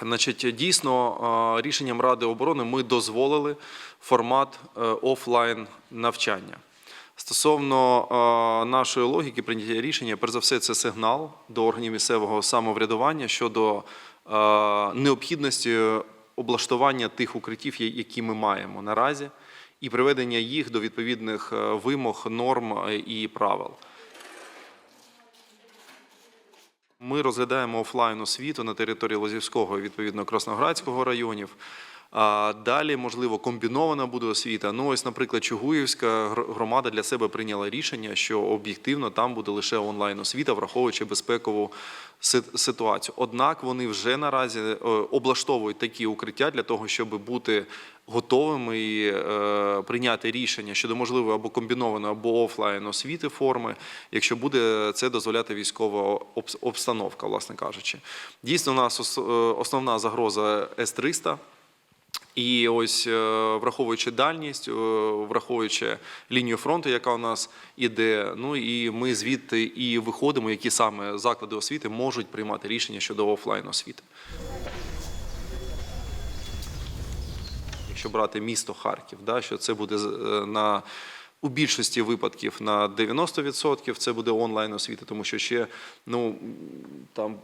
Значить, дійсно, рішенням Ради оборони ми дозволили формат е, офлайн навчання. Стосовно нашої логіки прийняття рішення, перш за все, це сигнал до органів місцевого самоврядування щодо необхідності облаштування тих укриттів, які ми маємо наразі, і приведення їх до відповідних е, вимог, норм е, і правил. Ми розглядаємо офлайн освіту на території Лозівського відповідно Красноградського районів. Далі, можливо, комбінована буде освіта. Ну, ось, наприклад, Чугуївська гр- громада для себе прийняла рішення, що об'єктивно там буде лише онлайн освіта, враховуючи безпекову ситуацію. Однак вони вже наразі е, облаштовують такі укриття для того, щоб бути готовими і е, прийняти рішення щодо можливої або комбінованої, або офлайн освіти форми, якщо буде це дозволяти військова обстановка, власне кажучи. Дійсно, у нас е, основна загроза С-300. І ось е, враховуючи дальність, е, враховуючи лінію фронту, яка у нас іде, ну і ми звідти і виходимо, які саме заклади освіти можуть приймати рішення щодо офлайн освіти. Якщо брати місто Харків, да, що це буде е, на у більшості випадків на 90% це буде онлайн освіта, тому що ще ну там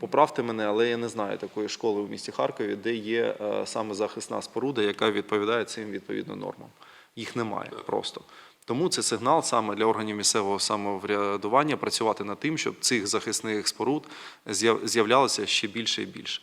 поправте мене, але я не знаю такої школи в місті Харкові, де є е, саме захисна споруда, яка відповідає цим відповідно нормам. Їх немає просто. Тому це сигнал саме для органів місцевого самоврядування працювати над тим, щоб цих захисних споруд з'яв- з'являлося ще більше і більше.